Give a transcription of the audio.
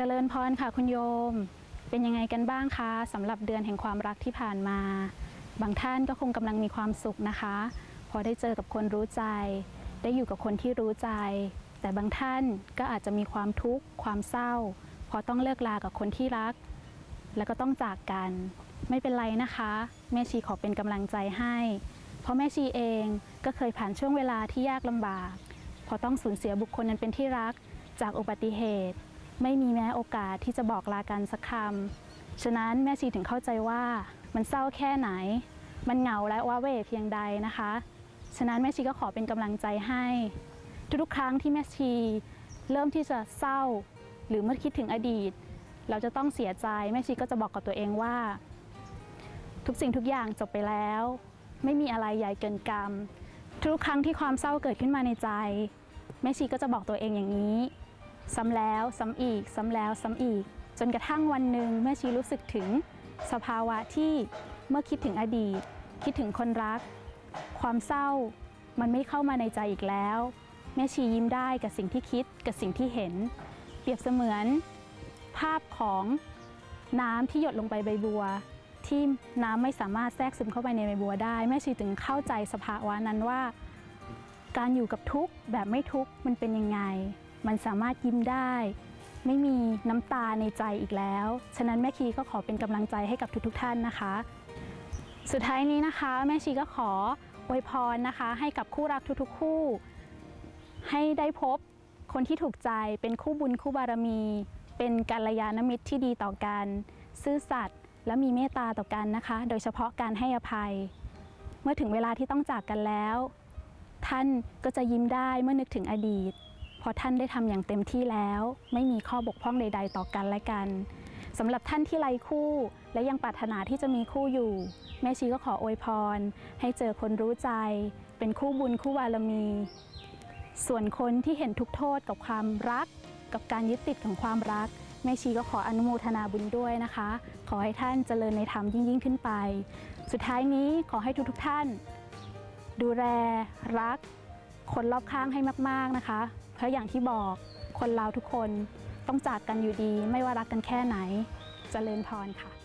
เจริญพรค่ะคุณโยม เป็นยังไงกันบ้างคะสำหรับเดือนแห่งความรักที่ผ่านมา บางท่านก็คงกำลังมีความสุขนะคะ พอได้เจอกับคนรู้ใจ ได้อยู่กับคนที่รู้ใจ แต่บางท่านก็อาจจะมีความทุกข์ ความเศร้า พอต้องเลิกลากับคนที่รัก แล้วก็ต้องจากกัน ไม่เป็นไรนะคะ แม่ชีขอเป็นกำลังใจให้ เพราะแม่ชีเองก็เคยผ่านช่วงเวลาที่ยากลำบาก พอต้องสูญเสียบุคคลนั้นเป็นที่รักจากอุบัติเหตุ ไม่มีแม้โอกาสที่จะบอกลากันสักคำ ฉะนั้นแม่ชีถึงเข้าใจว่ามันเศร้าแค่ไหน มันเหงาและว้าเหวเพียงใดนะคะ ฉะนั้นแม่ชีก็ขอเป็นกำลังใจให้ ทุกๆครั้งที่แม่ชีเริ่มที่จะเศร้า หรือเมื่อคิดถึงอดีต เราจะต้องเสียใจแม่ชีก็จะบอกกับตัวเองว่า ทุกสิ่งทุกอย่างจบไปแล้ว ไม่มีอะไรใหญ่เกินกรรม ทุกครั้งที่ความเศร้าเกิดขึ้นมาในใจแม่ชีก็จะบอกตัวเองอย่างนี้ ซ้ำแล้วซ้ำอีก ซ้ำแล้วซ้ำอีก จนกระทั่งวันหนึ่งแม่ชีรู้สึกถึงสภาวะที่เมื่อคิดถึงอดีต คิดถึงคนรัก ความเศร้ามันไม่เข้ามาในใจอีกแล้ว แม่ชียิ้มได้กับสิ่งที่คิดกับสิ่งที่เห็น เปรียบเสมือน ภาพของน้ำที่หยดลงไปใบบัว ที่น้ำไม่สามารถแทรกซึมเข้าไปในใบบัวได้ แม่ชีถึงเข้าใจสภาวะนั้นว่า การอยู่กับทุกข์แบบไม่ทุกข์มันเป็นยังไง มันสามารถยิ้มได้ ไม่มีน้ำตาในใจอีกแล้ว ฉะนั้นแม่ชีก็ขอเป็นกำลังใจให้กับทุกๆทท่านนะคะ สุดท้ายนี้นะคะ แม่ชีก็ขออวยพรนะคะ ให้กับคู่รักทุกๆ คู่ ให้ได้พบคนที่ถูกใจเป็นคู่บุญคู่บารมี เป็นกัลยาณมิตรที่ดีต่อกัน ซื่อสัตย์และมีเมตตาต่อกันนะคะ โดยเฉพาะการให้อภัย เมื่อถึงเวลาที่ต้องจากกันแล้ว ท่านก็จะยิ้มได้เมื่อนึกถึงอดีต เพราะท่านได้ทำอย่างเต็มที่แล้ว ไม่มีข้อบกพร่องใด ๆ ต่อกันและกันสำหรับท่านที่ไร้คู่ และยังปรารถนาที่จะมีคู่อยู่ แม่ชีก็ขออวยพร ให้เจอคนรู้ใจ เป็นคู่บุญคู่บารมี ส่วนคนที่เห็นทุกโทษกับความรัก กับการยึดติดของความรักแม่ชีก็ขออนุโมทนาบุญด้วยนะคะ ขอให้ท่านเจริญในธรรมยิ่งยิ่งขึ้นไป สุดท้ายนี้ขอให้ทุกๆท่าน ดูแลรัก คนรอบข้างให้มาก ๆนะคะ เพราะอย่างที่บอกคนเราทุกคนต้องจากกันอยู่ดี ไม่ว่ารักกันแค่ไหนจเจริญพรค่ะ